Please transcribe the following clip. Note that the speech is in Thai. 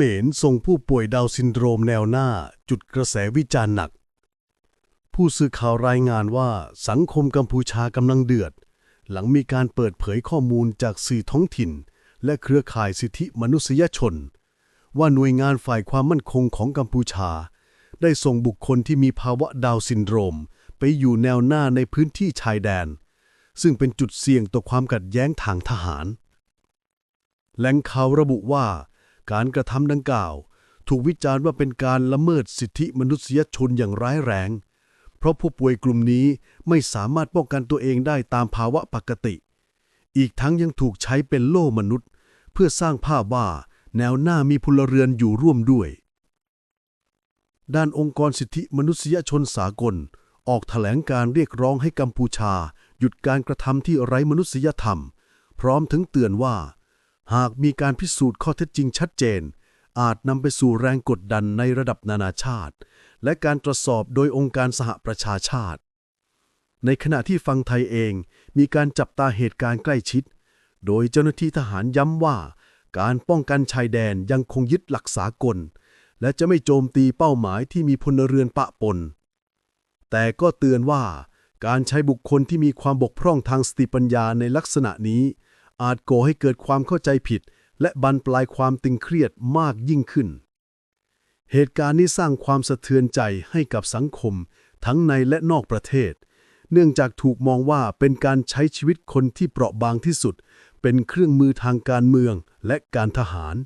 มรส่งผู้ป่วยดาวซินโดรมแนวหน้า จุดกระแสวิจารณ์หนัก ผู้สื่อข่าวรายงานว่าสังคมกัมพูชากำลังเดือด หลังมีการเปิดเผยข้อมูลจากสื่อท้องถิ่น และเครือข่ายสิทธิมนุษยชน ว่าหน่วยงานฝ่ายความมั่นคงของกัมพูชา ได้ส่งบุคคลที่มีภาวะดาวซินโดรม ไปอยู่แนวหน้าในพื้นที่ชายแดน ซึ่งเป็นจุดเสี่ยงต่อความขัดแย้งทางทหารแหล่งข่าวระบุว่า การกระทำดังกล่าว ถูกวิจารณ์ว่าเป็นการละเมิดสิทธิมนุษยชนอย่างร้ายแรง เพราะผู้ป่วยกลุ่มนี้ไม่สามารถป้องกันตัวเองได้ตามภาวะปกติ อีกทั้งยังถูกใช้เป็นโล่มนุษย์ เพื่อสร้างภาพว่าแนวหน้ามีพลเรือนอยู่ร่วมด้วย ด้านองค์กรสิทธิมนุษยชนสากล ออกแถลงการเรียกร้องให้กัมพูชา หยุดการกระทำที่ไร้มนุษยธรรม พร้อมถึงเตือนว่า หากมีการพิสูจน์ข้อเท็จจริงชัดเจน อาจนำไปสู่แรงกดดันในระดับนานาชาติ และการตรวจสอบโดยองค์การสหประชาชาติ ในขณะที่ฝั่งไทยเองมีการจับตาเหตุการณ์ใกล้ชิด โดยเจ้าหน้าที่ทหารย้ำว่า การป้องกันชายแดนยังคงยึดหลักสากล และจะไม่โจมตีเป้าหมายที่มีพลเรือนปะปน แต่ก็เตือนว่าการใช้บุคคลที่มีความบกพร่องทางสติปัญญาในลักษณะนี้ อาจก่อให้เกิดความเข้าใจผิด และบรรปลายความตึงเครียดมากยิ่งขึ้น เหตุการณ์นี้สร้างความสะเทือนใจให้กับสังคม ทั้งในและนอกประเทศ เนื่องจากถูกมองว่าเป็นการใช้ชีวิตคนที่เปราะบางที่สุด เป็นเครื่องมือทางการเมืองและการทหาร